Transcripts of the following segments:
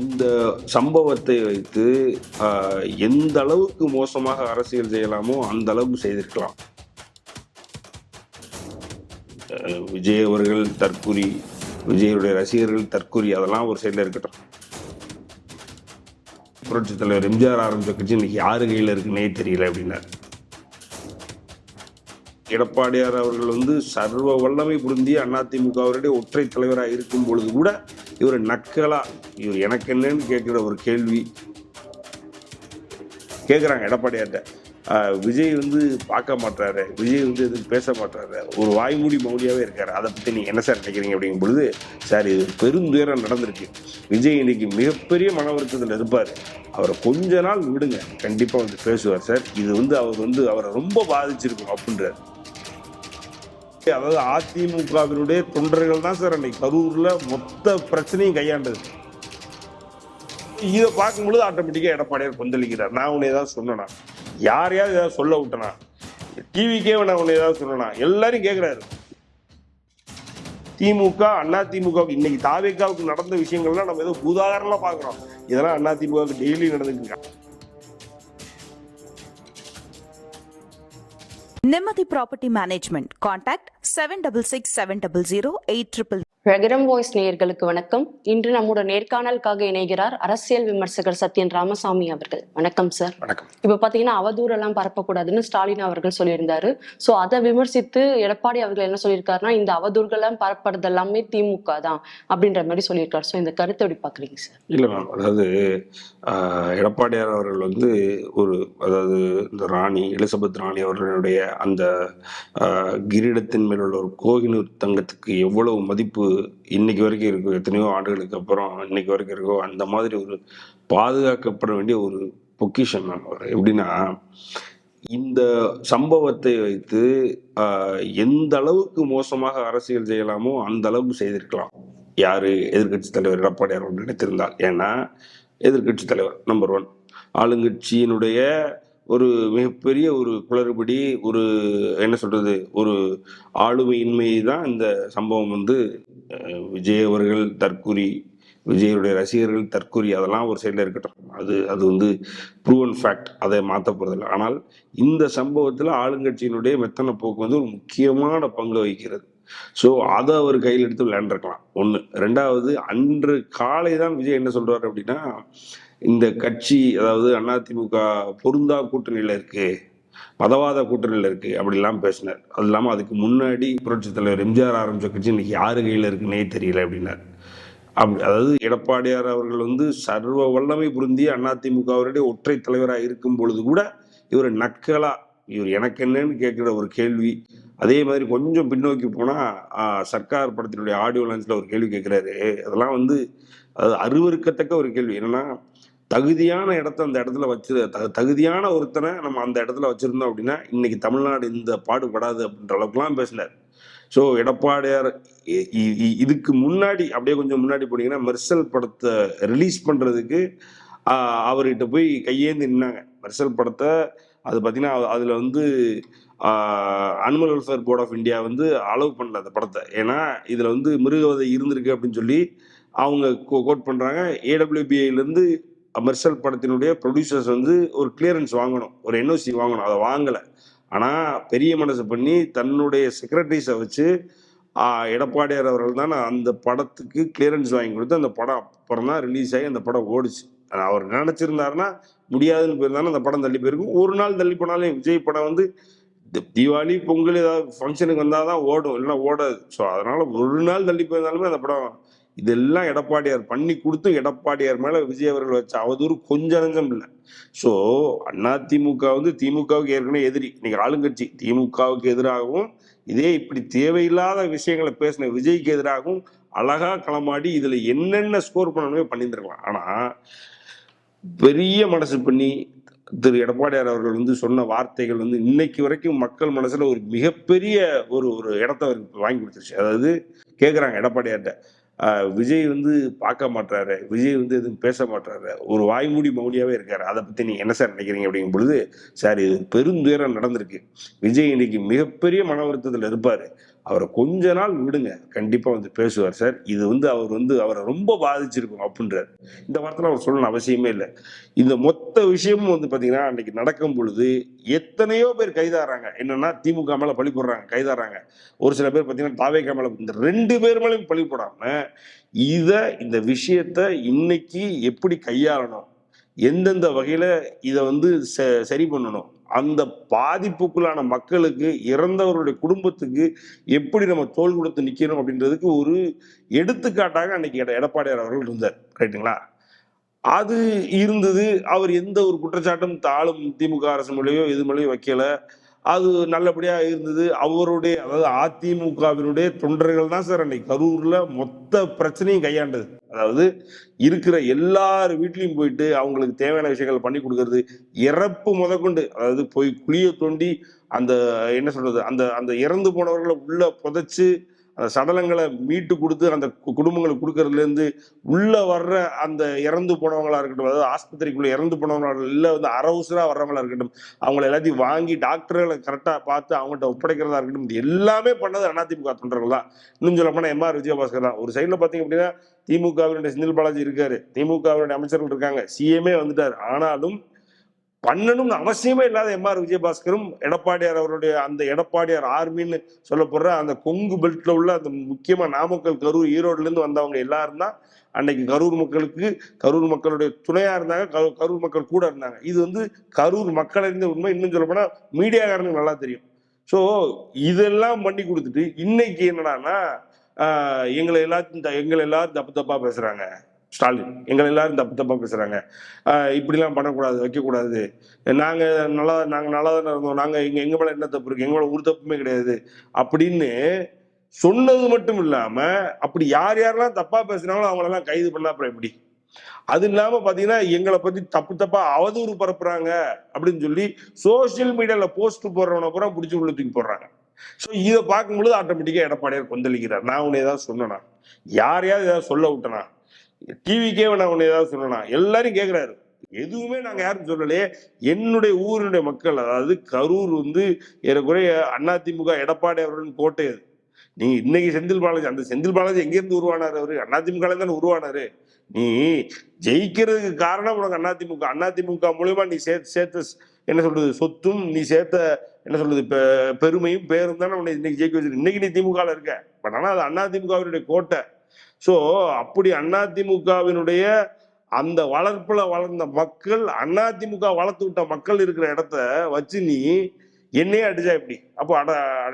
இந்த சம்பவத்தை வைத்து எந்த அளவுக்கு மோசமாக அரசியல் செய்யலாமோ அந்த அளவுக்கு செய்திருக்கலாம். விஜய் அவர்கள் தற்குறி விஜயுடைய ரசிகர்கள் தற்கூறி அதெல்லாம் ஒரு சைடில் இருக்கட்டும். புரட்சி தலைவர் எம்ஜிஆர் ஆரம்பித்த கட்சி இன்னைக்கு யாரு கையில் இருக்குன்னே தெரியல அப்படின்னார். எடப்பாடியார் அவர்கள் வந்து சர்வ வல்லமை புரிந்தி அதிமுகவருடைய ஒற்றை தலைவராக இருக்கும் பொழுது கூட இவர் நக்கலா. இவர் எனக்கு என்னன்னு கேட்குற ஒரு கேள்வி. கேட்குறாங்க எடப்பாடியார்ட்ட. விஜய் வந்து பார்க்க மாட்டாரு விஜய் வந்து எதுவும் பேச மாட்டாரு ஒரு வாய்மூடி மௌலியாவே இருக்காரு. அதை பற்றி நீங்கள் என்ன சார் நினைக்கிறீங்க அப்படிங்கும் பொழுது சார் இது பெருந்துயரம் நடந்திருக்கு. விஜய் இன்னைக்கு மிகப்பெரிய மன வருத்தத்தில் இருப்பார். அவரை கொஞ்ச நாள் விடுங்க. கண்டிப்பாக வந்து பேசுவார் சார். இது வந்து அவர் வந்து அவரை ரொம்ப பாதிச்சிருக்கும் அப்படின்றார். அதாவது அதிமுகவினுடைய தொண்டர்கள் தான் சார் அன்னைக்கு கரூர்ல மொத்த பிரச்சனையும் கையாண்டது. இதை பார்க்கும்பொழுது ஆட்டோமேட்டிக்கா எடப்பாடியார் கொந்தளிக்கிறார். நான் உன்னை ஏதாவது சொன்னனா? யாரையாவது ஏதாவது சொல்ல விட்டனா? டிவிக்கே நான் உன்னை ஏதாவது சொன்னனா? எல்லாரும் கேட்கிறாரு திமுக அண்ணா திமுக இன்னைக்கு தாவேக்காவுக்கு நடந்த விஷயங்கள்லாம் நம்ம ஏதோ உதாரணமாக பாக்குறோம் இதெல்லாம் அண்ணா திமுகவுக்கு டெய்லி நடந்துட்டு Nemati Property Management. Contact 766 700 ரெகரம் வாய்ஸ் நேயர்களுக்கு வணக்கம். இன்று நம்மோட நேர்காணலுக்காக இணைகிறார் அரசியல் விமர்சகர் சத்யன் ராமசாமி அவர்கள். வணக்கம் சார். வணக்கம். இப்ப பாத்தீங்கன்னா அவதூறெல்லாம் பரப்பக்கூடாதுன்னு ஸ்டாலின் அவர்கள் சொல்லியிருந்தாரு. சோ அதை விமர்சித்து எடப்பாடி அவர்கள் என்ன சொல்லியிருக்காருன்னா இந்த அவதூறுகள்லாம் பரப்புறது எல்லாமே திமுக தான் அப்படின்ற மாதிரி சொல்லியிருக்காரு. சோ இந்த கருத்தை எப்படி பாக்குறீங்க சார்? இல்லை மேம். அதாவது எடப்பாடியார் அவர்கள் வந்து ஒரு அதாவது இந்த ராணி எலிசபெத் ராணி அவர்களுடைய அந்த கிரீடத்தின் மேல் உள்ள ஒரு கோகினூர் தங்கத்துக்கு எவ்வளவு மதிப்பு இன்னைக்கு வரைக்கும் இருக்கும். எத்தனையோ ஆண்டுகளுக்கு அப்புறம் இன்னைக்கு வரைக்கும் இருக்கோ அந்த மாதிரி ஒரு பாதுகாக்கப்பட வேண்டிய ஒரு பொக்கிஷன் நான் அவர் எப்படின்னா இந்த சம்பவத்தை வைத்து எந்த அளவுக்கு மோசமாக அரசியல் செய்யலாமோ அந்த அளவுக்கு செய்திருக்கலாம். யாரு? எதிர்க்கட்சி தலைவர் எடப்பாடி அவர்கள் நினைத்திருந்தால். ஏன்னா எதிர்க்கட்சி தலைவர் நம்பர் ஒன் ஆளுங்கட்சியினுடைய ஒரு மிகப்பெரிய ஒரு குளறுபடி ஒரு என்ன சொல்கிறது ஒரு ஆளுமையின்மை தான் இந்த சம்பவம் வந்து விஜய் அவர்கள் தற்குறி விஜயுடைய ரசிகர்கள் தற்குறி அதெல்லாம் ஒரு சைடில் இருக்கட்டும். அது அது வந்து ப்ரூவன் ஃபேக்ட் அதை மாற்ற போறதில்லை. ஆனால் இந்த சம்பவத்தில் ஆளுங்கட்சியினுடைய மெத்தன போக்கு வந்து ஒரு முக்கியமான பங்கு வகிக்கிறது. ஸோ அதை அவர் கையில் எடுத்து விளையாண்டுருக்கலாம். ஒன்று ரெண்டாவது அன்று காலை தான் விஜய் என்ன சொல்கிறார் அப்படின்னா இந்த கட்சி அதாவது அதிமுக பொருந்தா கூட்டணியில் இருக்கு மதவாத கூட்டணியில் இருக்கு அப்படிலாம் பேசினார். அது இல்லாமல் அதுக்கு முன்னாடி புரட்சி தலைவர் எம்ஜிஆர் ஆரம்பித்த கட்சி இன்னைக்கு யாரு கையில் இருக்குன்னே தெரியல அப்படின்னார். அப்படி அதாவது எடப்பாடியார் அவர்கள் வந்து சர்வ வல்லமை புரிந்தி அதிமுகவருடைய ஒற்றை தலைவராக இருக்கும் பொழுது கூட இவர் நக்கலா இவர் எனக்கு என்னன்னு கேட்குற ஒரு கேள்வி. அதே மாதிரி கொஞ்சம் பின்னோக்கி போனால் சர்க்கார் படத்தினுடைய ஆடியோ லான்ஸில் ஒரு கேள்வி கேட்குறாரு. அதெல்லாம் வந்து அது அருவருக்கத்தக்க ஒரு கேள்வி. என்னன்னா தகுதியான இடத்த அந்த இடத்துல வச்சு த- தகுதியான ஒருத்தனை நம்ம அந்த இடத்துல வச்சுருந்தோம் அப்படின்னா இன்னைக்கு தமிழ்நாடு இந்த பாடுபடாது அப்படின்ற அளவுக்குலாம் பேசினார். ஸோ எடப்பாடியார் இ- இ- இதுக்கு முன்னாடி அப்படியே கொஞ்சம் முன்னாடி போனீங்கன்னா மெர்சல் படத்தை ரிலீஸ் பண்ணுறதுக்கு அவர்கிட்ட போய் கையேந்து நின்னாங்க. மெர்சல் படத்தை அது பார்த்தீங்கன்னா அதில் வந்து animal welfare board of India வந்து அலோவ் பண்ணல அந்த படத்தை. ஏன்னா இதில் வந்து மிருகவதை இருந்திருக்கு அப்படின்னு சொல்லி அவங்க கோட் பண்ணுறாங்க ஏடபிள்யூபிஐலேருந்து மெர்சல் படத்தினுடைய ப்ரொடியூசர்ஸ் வந்து ஒரு கிளியரன்ஸ் வாங்கணும் ஒரு என்ஓசி வாங்கணும். அதை வாங்கலை. ஆனால் பெரிய மனசு பண்ணி தன்னுடைய செக்ரட்டரிஸை வச்சு எடப்பாடியார் அவர்கள் தான் அந்த படத்துக்கு கிளியரன்ஸ் வாங்கி கொடுத்து அந்த படம் அப்புறம் தான் ரிலீஸ் ஆகி அந்த படம் ஓடிச்சு. அவர் நினச்சிருந்தாருன்னா முடியாதுன்னு போயிருந்தாலும் அந்த படம் தள்ளி போயிருக்கும். ஒரு நாள் தள்ளி போனாலே விஜய் படம் வந்து தீபாவளி பொங்கல் ஏதாவது ஃபங்க்ஷனுக்கு வந்தால் தான் ஓடும். இல்லைன்னா ஓடாது. ஸோ அதனால் ஒரு நாள் தள்ளி போயிருந்தாலுமே அந்த படம் இதெல்லாம் எடப்பாடியார் பண்ணி கொடுத்து எடப்பாடியார் மேல விஜய் அவர்கள் வச்ச அவதூறு கொஞ்சம் நஞ்சம் இல்லை. ஸோ அண்ணா திமுக வந்து திமுகவுக்கு ஏற்கனவே எதிரி. இன்னைக்கு ஆளுங்கட்சி திமுகவுக்கு எதிராகவும் இதே இப்படி தேவையில்லாத விஷயங்களை பேசின விஜய்க்கு எதிராகவும் அழகா களமாடி இதுல என்னென்ன ஸ்கோர் பண்ணணுமே பண்ணியிருந்துருக்கலாம். ஆனா பெரிய மனசு பண்ணி திரு எடப்பாடியார் அவர்கள் வந்து சொன்ன வார்த்தைகள் வந்து இன்னைக்கு வரைக்கும் மக்கள் மனசுல ஒரு மிகப்பெரிய ஒரு ஒரு இடத்த அவருக்கு வாங்கி கொடுத்துருச்சு. அதாவது கேட்குறாங்க எடப்பாடியார்கிட்ட விஜய் வந்து பார்க்க மாட்டாரு விஜய் வந்து எதுவும் பேச மாட்டாரு ஒரு வாய்மூடி மௌடியாகவே இருக்காரு. அதை பத்தி நீங்க என்ன சார் நினைக்கிறீங்க அப்படிங்கும் பொழுது சார் இது பெருந்துயரம் நடந்திருக்கு. விஜய் இன்னைக்கு மிகப்பெரிய மன வருத்தத்தில் இருப்பாரு. அவரை கொஞ்ச நாள் விடுங்க. கண்டிப்பாக வந்து பேசுவார் சார். இது வந்து அவர் வந்து அவரை ரொம்ப பாதிச்சிருக்கும் அப்படின்றார். இந்த வாரத்தில் அவர் சொல்லணும் அவசியமே இல்லை. இந்த மொத்த விஷயமும் வந்து பார்த்தீங்கன்னா அன்னைக்கு நடக்கும் பொழுது எத்தனையோ பேர் கைதாடுறாங்க என்னன்னா திமுக மேலே பழி போடுறாங்க கைதாடுறாங்க ஒரு சில பேர் பார்த்தீங்கன்னா தாவேக்கா மேலே இந்த ரெண்டு பேர் மேலேயும் பழி போடாமல் இதை இந்த விஷயத்த இன்னைக்கு எப்படி கையாளணும்? எந்தெந்த வகையில் இதை வந்து ச- சரி பண்ணணும்? அந்த பாதிப்புக்குள்ளான மக்களுக்கு இறந்தவருடைய குடும்பத்துக்கு எப்படி நம்ம தோல் கொடுத்து நிற்கணும் அப்படின்றதுக்கு ஒரு எடுத்துக்காட்டாக அன்னைக்கு எடப்பாடியார் அவர்கள் இருந்தார். ரைட்டுங்களா அது இருந்தது. அவர் எந்த ஒரு குற்றச்சாட்டும் தாளும் திமுக அரசு மொழியோ இது மொழியோ வைக்கல. அது நல்லபடியாக இருந்தது. அவருடைய அதாவது அதிமுகவினுடைய தொண்டர்கள் தான் சார் அன்னைக்கு கரூரில் மொத்த பிரச்சனையும் கையாண்டது. அதாவது இருக்கிற எல்லார் வீட்லையும் போயிட்டு அவங்களுக்கு தேவையான விஷயங்கள் பண்ணி கொடுக்கறது இறப்பு முதற்கொண்டு. அதாவது போய் குழியை தோண்டி அந்த என்ன சொல்றது அந்த அந்த இறந்து போனவர்களை உள்ள புதைச்சு அந்த சடலங்களை மீட்டு கொடுத்து அந்த கு- குடும்பங்களுக்கு கொடுக்கறதுலேருந்து உள்ளே வர்ற அந்த இறந்து போனவங்களா இருக்கட்டும் அதாவது ஆஸ்பத்திரிக்குள்ளே இறந்து போனவங்களா இல்லை வந்து அரவுசராக வர்றவங்களா இருக்கட்டும் அவங்கள எல்லாத்தையும் வாங்கி டாக்டர்களை கரெக்டாக பார்த்து அவங்கள்ட்ட ஒப்படைக்கிறதா இருக்கட்டும் இது எல்லாமே பண்ணது அதிமுக தொண்டர்கள் தான். இன்னும் சொல்ல எம்ஆர் விஜயபாஸ்கர் தான். ஒரு சைடில் பார்த்தீங்க அப்படின்னா திமுகவினுடைய செந்தில் பாலாஜி இருக்காரு. திமுகவினுடைய அமைச்சர்கள் இருக்காங்க. சிஎம்ஏ வந்துட்டார். ஆனாலும் பண்ணணும்னு அவசியமே இல்லாத எம் ஆர் விஜயபாஸ்கரும் எடப்பாடியார் அவருடைய அந்த எடப்பாடியார் ஆர்மின்னு சொல்லப்படுற அந்த கொங்கு பெல்ட்ல உள்ள அந்த முக்கியமா நாமக்கல் கரூர் ஈரோடுல இருந்து வந்தவங்க எல்லாரும் தான் அன்னைக்கு கரூர் மக்களுக்கு கரூர் மக்களுடைய துணையா இருந்தாங்க கரூர் மக்கள் கூட இருந்தாங்க. இது வந்து கரூர் மக்கள் அறிந்த உண்மை. இன்னும் சொல்லப்போனால் மீடியாக்காரனுக்கு நல்லா தெரியும். ஸோ இதெல்லாம் பண்ணி கொடுத்துட்டு இன்னைக்கு என்னடான்னா எங்களை எல்லாத்தையும் த- எங்களை எல்லாரும் தப்பு தப்பா பேசுறாங்க. ஸ்டாலின். எங்களை எல்லாரும் தப்பு தப்பாக பேசுகிறாங்க இப்படிலாம் பண்ணக்கூடாது வைக்கக்கூடாது. நாங்கள் நல்லா நாங்கள் நல்லா தானே இருந்தோம். நாங்கள் எங்கள் எங்கள் மேலே என்ன தப்பு இருக்குது எங்கள் மேலே ஒரு தப்புமே கிடையாது. அப்படின்னு சொன்னது மட்டும் இல்லாமல் அப்படி யார் யாரெல்லாம் தப்பாக பேசுனாங்களோ அவங்களெல்லாம் கைது பண்ணலாம் அப்புறம் எப்படி? அது இல்லாம பாத்தீங்கன்னா எங்களை பத்தி தப்பு தப்பா அவதூறு பரப்புறாங்க அப்படின்னு சொல்லி சோசியல் மீடியால போஸ்ட் போடுறவன பூரா பிடிச்சி உள்ள தூக்கி போடுறாங்க. ஸோ இதை பார்க்கும்பொழுது ஆட்டோமேட்டிக்காக எடப்பாடியார் கொந்தளிக்கிறார். நான் உன்னை ஏதாவது சொன்னனா? யாரையாவது ஏதாவது சொல்ல விட்டனா? டிவிக்கே நான் உன்னை ஏதாவது சொல்லணும் எல்லாரும் கேட்குறாரு எதுவுமே நாங்கள் யாரும் சொல்லலையே. என்னுடைய ஊரினுடைய மக்கள் அதாவது கரூர் வந்து ஏறக்குறைய அதிமுக எடப்பாடி அவர்களின் கோட்டை அது. நீ இன்னைக்கு செந்தில் பாலாஜி அந்த செந்தில் பாலாஜி எங்கேருந்து உருவானார் அவர்? அதிமுக தானே உருவானாரு. நீ ஜெயிக்கிறதுக்கு காரணம் உனக்கு அதிமுக அதிமுக மூலியமா நீ சேர்த்து சேர்த்த என்ன சொல்றது சொத்தும் நீ சேர்த்த என்ன சொல்றது பெ- பெருமையும் பேரும் தானே உன்னை இன்னைக்கு ஜெயிக்க வச்சிருக்கு. இன்னைக்கு நீ திமுகவில் இருக்க. பட் ஆனால் அது அதிமுகவினுடைய கோட்டை. ஸோ அப்படி அதிமுகவினுடைய அந்த வளர்ப்புல வளர்ந்த மக்கள் அதிமுக வளர்த்து விட்ட மக்கள் இருக்கிற இடத்த வச்சு நீ என்னையே அடிச்சா இப்படி அப்போ அட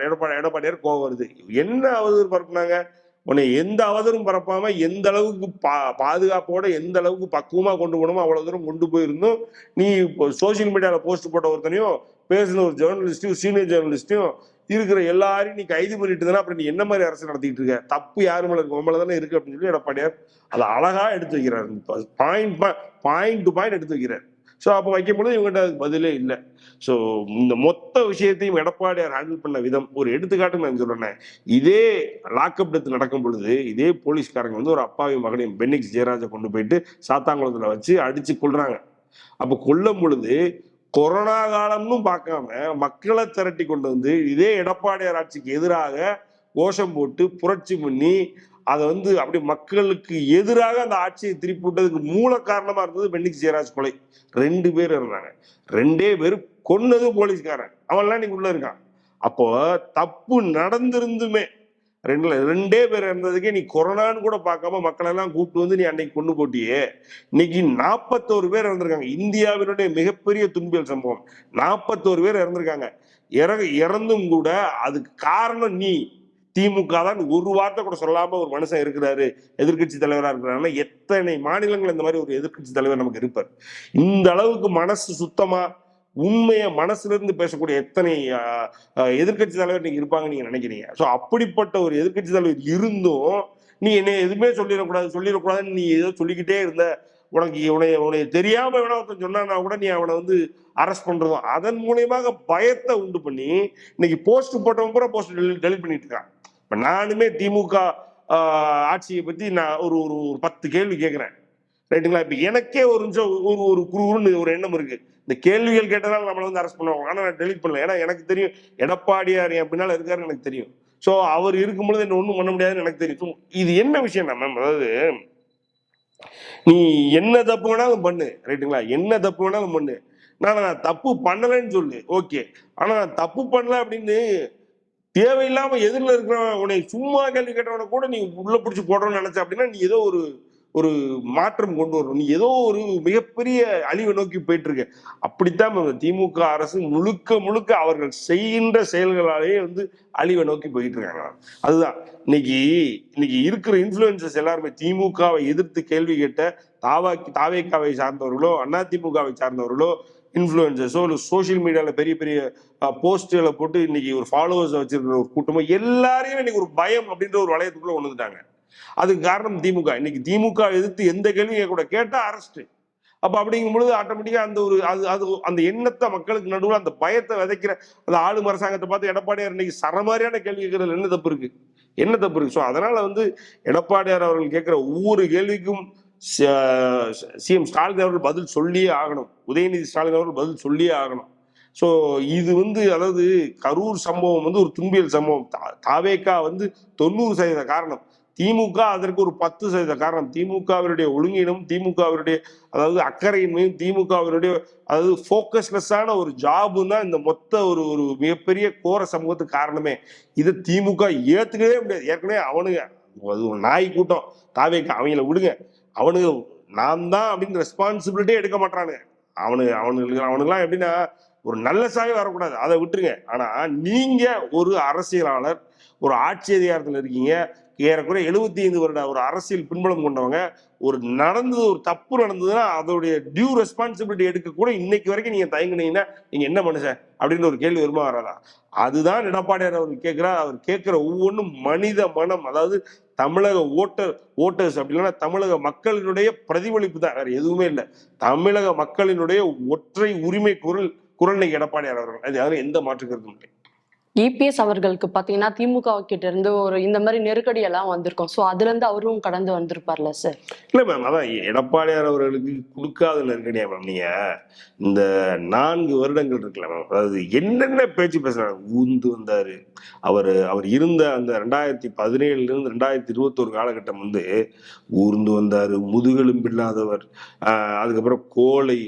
எடப்பாடி எடப்பாடியார் கோவம் வருது. என்ன அவதூறு பரப்புனாங்க? உன்னை எந்த அவதூறும் பரப்பாம எந்த அளவுக்கு பா பாதுகாப்போட எந்த அளவுக்கு பக்குவமா கொண்டு போகணுமோ அவ்வளவு தூரம் கொண்டு போயிருந்தோம். நீ இப்போ சோசியல் மீடியாவில் போஸ்ட் போட்ட ஒருத்தனையும் பேசின ஒரு ஜேர்னலிஸ்டையும் சீனியர் ஜேர்னலிஸ்டையும் இருக்கிற எல்லாரையும் நீ கைது பண்ணிட்டு அப்புறம் நீ என்ன மாதிரி அரசு நடத்திட்டு இருக்க? தப்பு யாரு மேல இருக்கு? உங்களை தானே இருக்கு அப்படின்னு சொல்லி எடப்பாடியார் அதை அழகா எடுத்து வைக்கிறார். பாயிண்ட் பாயிண்ட் டு பாயிண்ட் எடுத்து வைக்கிறார். ஸோ அப்போ வைக்கும்போது இவங்ககிட்ட அதுக்கு பதிலே இல்லை. ஸோ இந்த மொத்த விஷயத்தையும் எடப்பாடியார் ஹேண்டில் பண்ண விதம் ஒரு எடுத்துக்காட்டு நான் சொல்றேன். இதே லாக்அப் டெத் நடக்கும் பொழுது இதே போலீஸ்காரங்க வந்து ஒரு அப்பாவி மகனையும் பென்னிக்ஸ் ஜெயராஜை கொண்டு போயிட்டு சாத்தாங்குளத்தில் வச்சு அடிச்சு கொள்றாங்க அப்போ கொல்லும் பொழுது கொரோனா காலம்னு பார்க்காம மக்களை திரட்டி கொண்டு வந்து இதே எடப்பாடியார் ஆட்சிக்கு எதிராக கோஷம் போட்டு புரட்சி பண்ணி அதை வந்து அப்படி மக்களுக்கு எதிராக அந்த ஆட்சியை திருப்பி விட்டதுக்கு மூல காரணமா இருந்தது பெண்ணிக்கு ஜெயராஜ் கொலை. ரெண்டு பேர் இருந்தாங்க ரெண்டே பேர் கொன்னது போலீஸ்காரன். அவன்லாம் இன்னைக்கு உள்ள இருக்கான். அப்போ தப்பு நடந்திருந்துமே ரெண்டுல ரெண்டே பேர் இருந்ததுக்கே நீ கொரோனான்னு கூட பார்க்காம மக்களை எல்லாம் கூப்பிட்டு வந்து நீ அன்னைக்கு கொண்டு போட்டியே. இன்னைக்கு நாற்பத்தோரு பேர் இறந்திருக்காங்க. இந்தியாவினுடைய மிகப்பெரிய துன்பியல் சம்பவம். நாற்பத்தோரு பேர் இறந்திருக்காங்க. இற இறந்தும் கூட அதுக்கு காரணம் நீ. திமுக தான் ஒரு வார்த்தை கூட சொல்லாம ஒரு மனுஷன் இருக்கிறாரு எதிர்க்கட்சி தலைவராக இருக்கிறாருன்னா எத்தனை மாநிலங்கள் இந்த மாதிரி ஒரு எதிர்க்கட்சி தலைவர் நமக்கு இருப்பார். இந்த அளவுக்கு மனசு சுத்தமா உண்மையை மனசுலேருந்து பேசக்கூடிய எத்தனை எதிர்கட்சி எதிர்க்கட்சி தலைவர் நீங்கள் இருப்பாங்க நீங்கள் நினைக்கிறீங்க. ஸோ அப்படிப்பட்ட ஒரு எதிர்க்கட்சி தலைவர் இருந்தும் நீ என்ன எதுவுமே சொல்லிடக்கூடாது சொல்லிடக்கூடாதுன்னு நீ ஏதோ சொல்லிக்கிட்டே இருந்த உனக்கு உனைய உனைய தெரியாம வேணா ஒருத்தன் சொன்னான்னா கூட நீ அவனை வந்து அரெஸ்ட் பண்றதும் அதன் மூலியமாக பயத்தை உண்டு பண்ணி இன்னைக்கு போஸ்ட் போட்டவங்க கூட போஸ்ட் டெலிட் பண்ணிட்டு இருக்கான். இப்ப நானுமே திமுக ஆட்சியை பத்தி நான் ஒரு ஒரு ஒரு பத்து கேள்வி கேட்கிறேன் ரைட்டுங்களா? இப்ப எனக்கே ஒரு நிமிஷம் ஒரு ஒரு குருன்னு ஒரு எண்ணம் இருக்கு. இந்த கேள்விகள் கேட்டதால் நம்மளை வந்து அரெஸ்ட் பண்ணுவாங்க. ஆனால் நான் டெலிட் பண்ணல. ஏன்னா எனக்கு தெரியும் எடப்பாடியார் என் பின்னால் இருக்காருன்னு எனக்கு தெரியும். ஸோ அவர் இருக்கும் பொழுது என்ன ஒன்றும் பண்ண முடியாதுன்னு எனக்கு தெரியும். இது என்ன விஷயம்னா மேம் அதாவது நீ என்ன தப்பு வேணாலும் பண்ணு. ரைட்டுங்களா என்ன தப்பு வேணாலும் பண்ணு. நான் நான் தப்பு பண்ணலைன்னு சொல்லு. ஓகே ஆனால் நான் தப்பு பண்ணல அப்படின்னு தேவையில்லாமல் எதிரில் இருக்கிறவன் உன்னை சும்மா கேள்வி கேட்டவனை கூட நீ உள்ளே பிடிச்சி போடுறோன்னு நினச்ச அப்படின்னா நீ ஏதோ ஒரு ஒரு மாற்றம் கொண்டு வரணும். ஏதோ ஒரு மிகப்பெரிய அழிவை நோக்கி போயிட்டு இருக்கு அப்படித்தான் திமுக அரசு முழுக்க முழுக்க அவர்கள் செய்கின்ற செயல்களாலேயே வந்து அழிவை நோக்கி போயிட்டு இருக்காங்க அதுதான். இன்னைக்கு இன்னைக்கு இருக்கிற இன்ஃபுளுசஸ் எல்லாருமே திமுகவை எதிர்த்து கேள்வி கேட்ட தாவா தாவேக்காவை சார்ந்தவர்களோ அண்ணா திமுகவை சார்ந்தவர்களோ இன்ஃப்ளூயன்சஸோ இல்லை சோஷியல் மீடியாவில் பெரிய பெரிய போஸ்டுகளை போட்டு இன்னைக்கு ஒரு ஃபாலோவர்ஸ் வச்சிருக்கிற ஒரு கூட்டமோ எல்லாரையும் இன்னைக்கு ஒரு பயம் அப்படின்ற ஒரு வளையத்துக்குள்ள கொண்டு வந்துட்டாங்க அதுக்கு காரணம் திமுக. இன்னைக்கு திமுக எதிர்த்து எந்த கேள்வியை கூட கேட்டா அரெஸ்ட் அப்ப அப்படிங்கும் பொழுது ஆட்டோமேட்டிக்கா அந்த ஒரு அது அது அந்த எண்ணத்தை மக்களுக்கு நடுவில் அந்த பயத்தை விதைக்கிற அந்த ஆளும் அரசாங்கத்தை பார்த்து எடப்பாடியார் இன்னைக்கு சரமாரியான கேள்வி கேட்கறதுல என்ன தப்பு இருக்கு? என்ன தப்பு இருக்கு? ஸோ அதனால வந்து எடப்பாடியார் அவர்கள் கேட்கிற ஒவ்வொரு கேள்விக்கும் சிஎம் ஸ்டாலின் அவர்கள் பதில் சொல்லியே ஆகணும். உதயநிதி ஸ்டாலின் அவர்கள் பதில் சொல்லியே ஆகணும். ஸோ இது வந்து அதாவது கரூர் சம்பவம் வந்து ஒரு துன்பியல் சம்பவம். தாவேக்கா வந்து தொண்ணூறு சதவீத காரணம். திமுக அதற்கு ஒரு பத்து சதவீத காரணம். திமுகவினுடைய ஒழுங்கினும் திமுகவினுடைய அதாவது அக்கறையின்மையும் திமுகவினுடைய அதாவது ஃபோக்கஸ்லெஸ்ஸான ஒரு ஜாபும் தான் இந்த மொத்த ஒரு ஒரு மிகப்பெரிய கோர சமூகத்துக்கு காரணமே. இதை திமுக ஏற்றுக்கவே முடியாது. ஏற்கனவே அவனுங்க அது ஒரு நாய் கூட்டம். தாவேக்கு அவங்கள விடுங்க. அவனுங்க நான் தான் அப்படின்னு ரெஸ்பான்சிபிலிட்டியே எடுக்க மாட்டானுங்க அவனுக்கு அவனுங்களுக்கு அவனுக்குலாம் எப்படின்னா ஒரு நல்ல சாய் வரக்கூடாது. அதை விட்டுருங்க. ஆனால் நீங்கள் ஒரு அரசியலாளர் ஒரு ஆட்சி அதிகாரத்தில் இருக்கீங்க. ஏறக்குறைய எழுபத்தி ஐந்து வருட ஒரு அரசியல் பின்புலம் கொண்டவங்க ஒரு நடந்தது ஒரு தப்பு நடந்ததுன்னா அதோடைய டியூ ரெஸ்பான்சிபிலிட்டி எடுக்க கூட இன்னைக்கு வரைக்கும் நீங்க தயங்குனீங்கன்னா நீங்க என்ன மனுஷன்? அப்படின்னு ஒரு கேள்வி வருமா வராதா? அதுதான் எடப்பாடியார் அவர் கேட்கிறார். அவர் கேட்கிற ஒவ்வொன்றும் மனித மனம் அதாவது தமிழக ஓட்டர் ஓட்டர்ஸ் அப்படின்னா தமிழக மக்களினுடைய பிரதிபலிப்பு தான். வேற எதுவுமே இல்லை. தமிழக மக்களினுடைய ஒற்றை உரிமை குரல் குரல் எடப்பாடியார் அவர்கள். அது யாரும் எந்த மாற்று கருத்தும் இல்லை. இபிஎஸ் அவர்களுக்கு பார்த்தீங்கன்னா திமுக கிட்ட இருந்து ஒரு இந்த மாதிரி நெருக்கடி எல்லாம் வந்திருக்கும். ஸோ அதுல இருந்து அவரும் கடந்து வந்திருப்பார்ல சார் இல்லை மேம் அதான் எடப்பாடியார் அவர்களுக்கு கொடுக்காத நெருக்கடியா மேம் நீங்க இந்த நான்கு வருடங்கள் இருக்குல்ல மேம் அதாவது என்னென்ன பேச்சு பேசுறாங்க ஊந்து வந்தாரு. அவர் அவர் இருந்த அந்த ரெண்டாயிரத்தி பதினேழுல இருந்து ரெண்டாயிரத்தி இருபத்தோரு காலகட்டம் வந்து ஊர்ந்து வந்தாரு முதுகெலும்பில்லாதவர் அதுக்கப்புறம் கோழை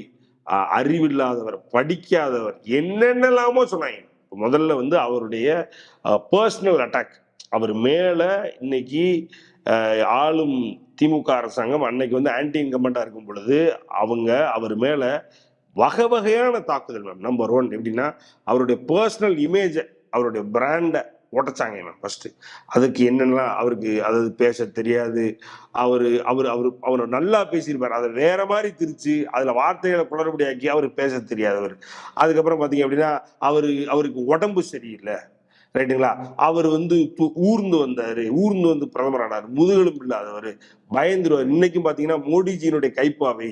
அறிவில்லாதவர் படிக்காதவர் என்னென்னலாமோ சொன்னாங்க. முதல்ல வந்து அவருடைய பர்சனல் அட்டாக் அவர் மேலே இன்னைக்கு ஆளும் திமுக அரசாங்கம் அன்னைக்கு வந்து ஆன்டி இன்கமெண்டா இருக்கும் பொழுது அவங்க அவர் மேலே வகை வகையான தாக்குதல் மேம் நம்பர் ஒன் எப்படின்னா அவருடைய பர்சனல் இமேஜை அவருடைய பிராண்டை உடைச்சாங்க இவன் ஃபஸ்ட்டு அதுக்கு என்னென்னலாம் அவருக்கு அதாவது பேச தெரியாது. அவர் அவர் அவர் அவர் நல்லா பேசியிருப்பார். அதை வேற மாதிரி திரிச்சு அதுல வார்த்தைகளை குளறுபடியாக்கி அவர் பேச தெரியாதவர் அதுக்கப்புறம் பாத்தீங்க அப்படின்னா அவரு அவருக்கு உடம்பு சரியில்லை. ரைட்டுங்களா அவர் வந்து ஊர்ந்து வந்தாரு. ஊர்ந்து வந்து பிரதமர் ஆனார் முதுகெலும்பு இல்லாதவர். பயந்துருவார். இன்னைக்கும் பாத்தீங்கன்னா மோடிஜியினுடைய கைப்பாவை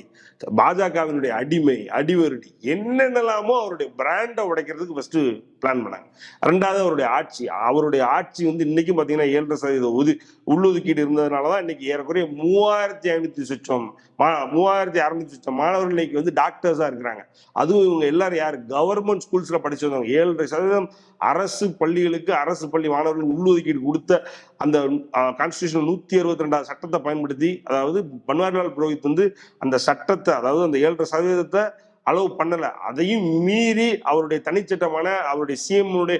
பாஜகவினுடைய அடிமை அடிவருடி என்னென்னலாமோ அவருடைய பிராண்டை உடைக்கிறதுக்கு ஃபர்ஸ்ட் பிளான் பண்ணாங்க. ரெண்டாவது அவருடைய ஆட்சி அவருடைய ஆட்சி வந்து இன்னைக்கும் பாத்தீங்கன்னா ஏழரை சதவீத ஒது உள்ளொதுக்கீடு இருந்ததுனாலதான் இன்னைக்கு ஏறக்குறைய மூவாயிரத்தி ஐநூத்தி சுச்சம் மா மூவாயிரத்தி அறுநூத்தி சுச்சம் மாணவர்கள் இன்னைக்கு வந்து டாக்டர்ஸா இருக்கிறாங்க. அதுவும் இவங்க எல்லாரும் யார்? கவர்மெண்ட் ஸ்கூல்ஸ்ல படிச்சவங்க ஏழரை சதவீதம் அரசு பள்ளிகளுக்கு அரசு பள்ளி மாணவர்களுக்கு உள்ளொதுக்கீடு கொடுத்த அந்த கான்ஸ்டியூஷன் நூத்தி அறுபத்தி ரெண்டாவது சட்டத்தை பயன்படுத்தி அதாவது பன்வாரிலால் புரோஹித் வந்து அந்த சட்டத்தை அதாவது அந்த ஏழரை சதவீதத்தை அளவு பண்ணலை. அதையும் மீறி அவருடைய தனிச்சட்டமான அவருடைய சிஎம்னுடைய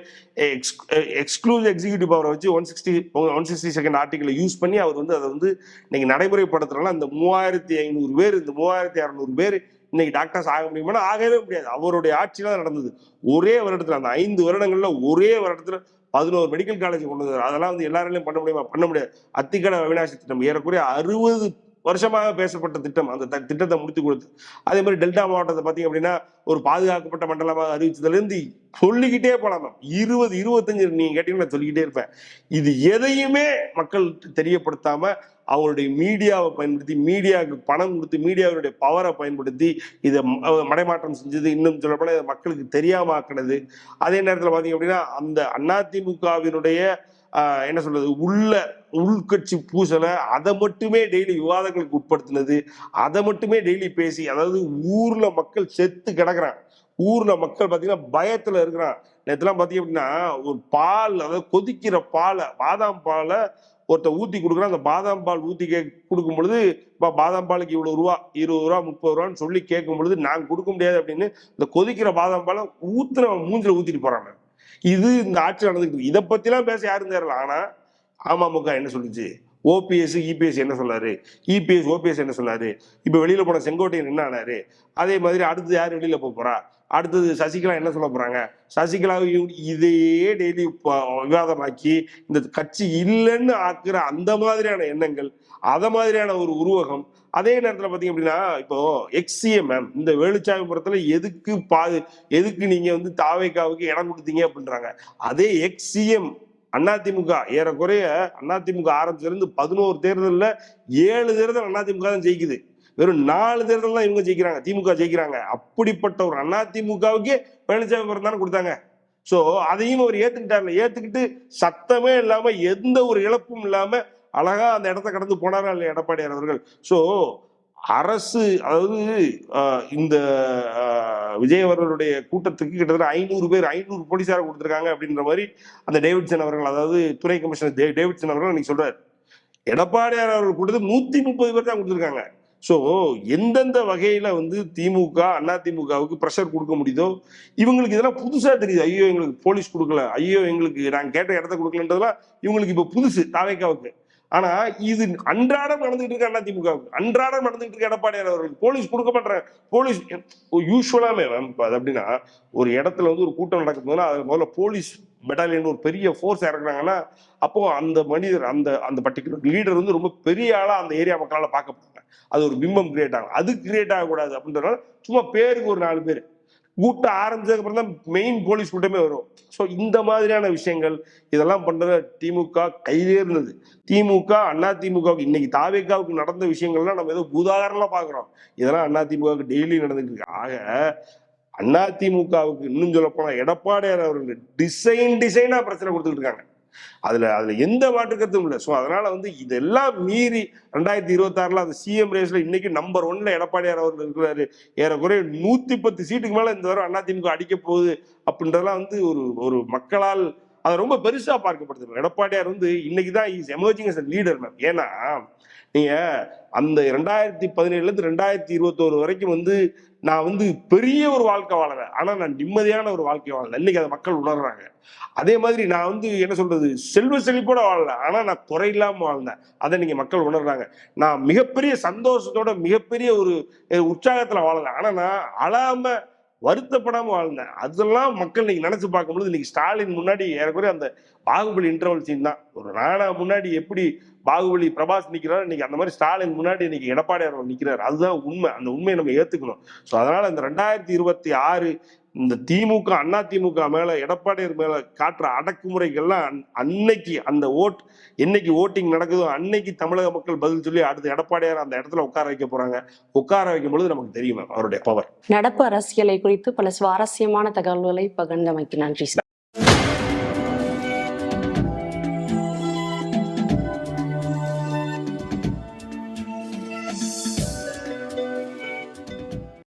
எக்ஸ்க்ளூசிவ் எக்ஸிகியூட்டிவ் பவரை வச்சு one sixty one sixty second ஆர்டிகளை use பண்ணி அவர் வந்து அதை வந்து இன்னைக்கு நடைமுறைப்படுத்துறதுனால அந்த மூவாயிரத்தி ஐநூறு பேர் இந்த மூவாயிரத்தி அறநூறு பேர் இன்னைக்கு டாக்டர்ஸ் ஆக முடியுமானா ஆகவே முடியாது. அவருடைய ஆட்சியில் தான் நடந்தது. ஒரே வருடத்தில் அந்த ஐந்து வருடங்களில் ஒரே வருடத்தில் பதினோரு மெடிக்கல் காலேஜ் கொண்டு வந்தார். அதெல்லாம் வந்து எல்லாராலையும் பண்ண முடியுமா? பண்ண முடியாது. அத்திக்கடை அவினாசி திட்டம் ஏறக்குறைய அறுபது வருஷமாக பேசப்பட்ட திட்டம். அந்த த- திட்டத்தை முடித்து கொடுத்து. அதே மாதிரி டெல்டா மாவட்டத்தை பார்த்தீங்க அப்படின்னா ஒரு பாதுகாக்கப்பட்ட மண்டலமாக அறிவித்ததுலேருந்து சொல்லிக்கிட்டே போலாம் மேம். இருபது இருபத்தஞ்சு நீங்கள் கேட்டீங்கன்னா சொல்லிக்கிட்டே இருப்பேன். இது எதையுமே மக்கள் தெரியப்படுத்தாமல் அவங்களுடைய மீடியாவை பயன்படுத்தி மீடியாவுக்கு பணம் கொடுத்து மீடியாவுடைய பவரை பயன்படுத்தி இதை மடைமாற்றம் செஞ்சது. இன்னும் சொல்லப்போனா இதை மக்களுக்கு தெரியாம ஆக்கினது அதே நேரத்தில் பார்த்தீங்க அப்படின்னா அந்த அதிமுகவினுடைய என்ன சொல்றது உள்ள உள்கட்சி பூசலை அதை மட்டுமே டெய்லி விவாதங்களுக்கு உட்படுத்தினது. அதை மட்டுமே டெய்லி பேசி அதாவது ஊர்ல மக்கள் செத்து கிடக்குறான் ஊர்ல மக்கள் பார்த்தீங்கன்னா பயத்துல இருக்கிறான் நேற்றுலாம் பார்த்தீங்க அப்படின்னா ஒரு பால் அதாவது கொதிக்கிற பாலை பாதாம் பாலை ஒருத்தர் ஊத்தி கொடுக்குறான் அந்த பாதாம் பால் ஊத்தி கே கொடுக்கும் பொழுது இப்போ பாதாம் பாலுக்கு இவ்வளவு ரூபா இருபது ரூபா முப்பது ரூபான்னு சொல்லி கேட்கும் பொழுது நாங்க கொடுக்க முடியாது அப்படின்னு இந்த கொதிக்கிற பாதாம் பாலை ஊத்துன மூஞ்சில ஊத்திட்டு போறாங்க இது இந்த ஆட்சி நடந்துக்கிட்டு இதை பற்றிலாம் பேச யாரும் தெரியல ஆனா அமமுக என்ன சொல்லுச்சு? ஓபிஎஸ் இபிஎஸ் என்ன சொன்னாரு? இபிஎஸ் ஓபிஎஸ் என்ன சொன்னாரு? இப்ப வெளியில போன செங்கோட்டையன் என்ன ஆனாரு? அதே மாதிரி அடுத்து யார் வெளியில போக போறா? அடுத்தது சசிகலா என்ன சொல்ல போறாங்க? சசிகலா இதையே டெய்லி விவாதமாக்கி இந்த கட்சி இல்லைன்னு ஆக்குற அந்த மாதிரியான எண்ணங்கள் அத மாதிரியான ஒரு உருவகம். அதே நேரத்தில் பார்த்தீங்க அப்படின்னா இப்போ எக்ஸிஎம் மேம் இந்த வேலுச்சாமிபுரத்தில் எதுக்கு பாது எதுக்கு நீங்கள் வந்து தாவைக்காவுக்கு இடம் கொடுத்தீங்க அப்படின்றாங்க. அதே எக்ஸிஎம் அதிமுக ஏறக்குறைய அதிமுக ஆரம்பிச்சிருந்து பதினோரு தேர்தலில் ஏழு தேர்தல் அதிமுக தான் ஜெயிக்குது. வெறும் நாலு தேர்தல் தான் இவங்க ஜெயிக்கிறாங்க திமுக ஜெயிக்கிறாங்க. அப்படிப்பட்ட ஒரு அண்ணா திமுகவுக்கு பழனிசாமி தானே கொடுத்தாங்க. ஸோ அதையும் அவர் ஏற்றுக்கிட்டார்ல ஏத்துக்கிட்டு சத்தமே இல்லாம எந்த ஒரு இழப்பும் இல்லாம அழகா அந்த இடத்த கடந்து போனாரா இல்லையா எடப்பாடியார் அவர்கள்? ஸோ அரசு அதாவது இந்த விஜயவர்களுடைய விஜய் அவர்களுடைய கூட்டத்துக்கு கிட்டத்தட்ட ஐநூறு பேர் ஐநூறு போலீஸாரை கொடுத்துருக்காங்க அப்படின்ற மாதிரி அந்த டேவிட்சன் அவர்கள் அதாவது துணை கமிஷனர் டே- டேவிட்சன் அவர்கள் இன்னைக்கு சொல்றாரு. எடப்பாடியார் அவர்கள் கொடுத்தது நூத்தி முப்பது பேர் தான் கொடுத்துருக்காங்க. ஸோ எந்தெந்த வகையில வந்து திமுக அண்ணா திமுகவுக்கு ப்ரெஷர் கொடுக்க முடியுதோ இவங்களுக்கு இதெல்லாம் புதுசா தெரியுது. ஐயோ எங்களுக்கு போலீஸ் கொடுக்கல. ஐயோ எங்களுக்கு நாங்கள் கேட்ட இடத்த கொடுக்கலன்றதெல்லாம் இவங்களுக்கு இப்போ புதுசு தாவேக்காவுக்கு. ஆனா இது அன்றாடம் நடந்துகிட்டு இருக்க அண்ணா திமுகவுக்கு அன்றாடம் நடந்துகிட்டு இருக்க எடப்பாடியார் அவர்களுக்கு போலீஸ் கொடுக்க மாட்டேன் போலீஸ் யூஸ்வலாமே மேம் அது அப்படின்னா ஒரு இடத்துல வந்து ஒரு கூட்டம் நடக்குதுன்னா அது முதல்ல போலீஸ் பெட்டாலியன் ஒரு பெரிய ஃபோர்ஸ் இறக்குறாங்கன்னா அப்போ அந்த மனிதர் அந்த அந்த பர்டிகுலர் லீடர் வந்து ரொம்ப பெரிய ஆளாக அந்த ஏரியா மக்களால் பார்க்கப்படும் அது ஒரு பிம்பம் கிரியேட் ஆகும். அது கிரியேட் ஆகக்கூடாது அப்படின்றனால சும்மா பேருக்கு ஒரு நாலு பேர். கூட்டம் ஆரம்பிச்சதுக்கு அப்புறம் தான் மெயின் போலீஸ் கூட்டமே வரும். ஸோ இந்த மாதிரியான விஷயங்கள் இதெல்லாம் பண்ணுறது திமுக கையிலே இருந்தது. திமுக அண்ணா திமுகவுக்கு இன்னைக்கு தாவேக்காவுக்கு நடந்த விஷயங்கள்லாம் நம்ம ஏதோ பூதாகரம்லாம் பாக்குறோம் இதெல்லாம் அண்ணா திமுகவுக்கு டெய்லி நடந்துருக்கு ஆக அண்ணா திமுகவுக்கு இன்னும் சொல்ல போனா எடப்பாடியார் அவர்கள் டிசைன் டிசைனா பிரச்சனை கொடுத்துட்டு இருக்காங்க. அதுல அதுல எந்த மாற்று கருத்தும் இல்லை ஸோ அதனால வந்து இதெல்லாம் மீறி ரெண்டாயிரத்தி இருபத்தாறுல அந்த சிஎம் ரேஸ்ல இன்னைக்கு நம்பர் ஒன்ல எடப்பாடியார் அவர்கள் இருக்கிறாரு. ஏறக்குறைய நூத்தி பத்து சீட்டுக்கு மேல இந்த தடவை அதிமுக அடிக்க போகுது அப்படின்றதெல்லாம் வந்து ஒரு ஒரு மக்களால் அதை ரொம்ப பெருசா பார்க்கப்படுது. எடப்பாடியார் வந்து இன்னைக்கு தான் is emerging as leader ma'am ஏன்னா நீங்க அந்த ரெண்டாயிரத்தி பதினேழுல இருந்து ரெண்டாயிரத்தி இருபத்தோரு வரைக்கும் வந்து நான் வந்து பெரிய ஒரு வாழ்க்கை வாழறேன். ஆனால் நான் நிம்மதியான ஒரு வாழ்க்கை வாழல இன்னைக்கு அதை மக்கள் உணர்றாங்க. அதே மாதிரி நான் வந்து என்ன சொல்றது? செல்வ செழிப்போட வாழல. ஆனால் நான் குறை இல்லாமல் வாழ்ந்தேன். அதை நீங்க மக்கள் உணர்றாங்க. நான் மிகப்பெரிய சந்தோஷத்தோட மிகப்பெரிய ஒரு உற்சாகத்தில் வாழலை ஆனால் நான் அழாம வருத்தப்படாமல் வாழ்ந்தேன். அதெல்லாம் மக்கள் இன்னைக்கு நினைச்சு பார்க்கும்போது இன்னைக்கு ஸ்டாலின் முன்னாடி ஏறக்குறைய அந்த பாகுபலி இன்டர்வல் சீன் தான். ஒரு நாடா முன்னாடி எப்படி பாகுபலி பிரபாஸ் நிற்கிறார் இன்னைக்கு அந்த மாதிரி ஸ்டாலின் முன்னாடி இன்னைக்கு எடப்பாடியார் நிற்கிறார் அதுதான் உண்மை. அந்த உண்மையை நம்ம ஏற்றுக்கணும் ஸோ அதனால் இந்த ரெண்டாயிரத்தி இருபத்தி ஆறு இந்த திமுக அண்ணா திமுக மேல எடப்பாடியார் மேல காட்டுற அடக்குமுறைகள்லாம் அன்- அன்னைக்கு அந்த ஓட் என்னைக்கு ஓட்டிங் நடக்குதோ அன்னைக்கு தமிழக மக்கள் பதில் சொல்லி அடுத்து எடப்பாடியார் அந்த இடத்துல உட்கார வைக்க போறாங்க. உட்கார வைக்கும் பொழுது நமக்கு தெரியும் அவருடைய பவர் நடப்பு அரசியலை குறித்து பல சுவாரஸ்யமான தகவல்களை பகிர்ந்தமைக்கு நன்றி சார்.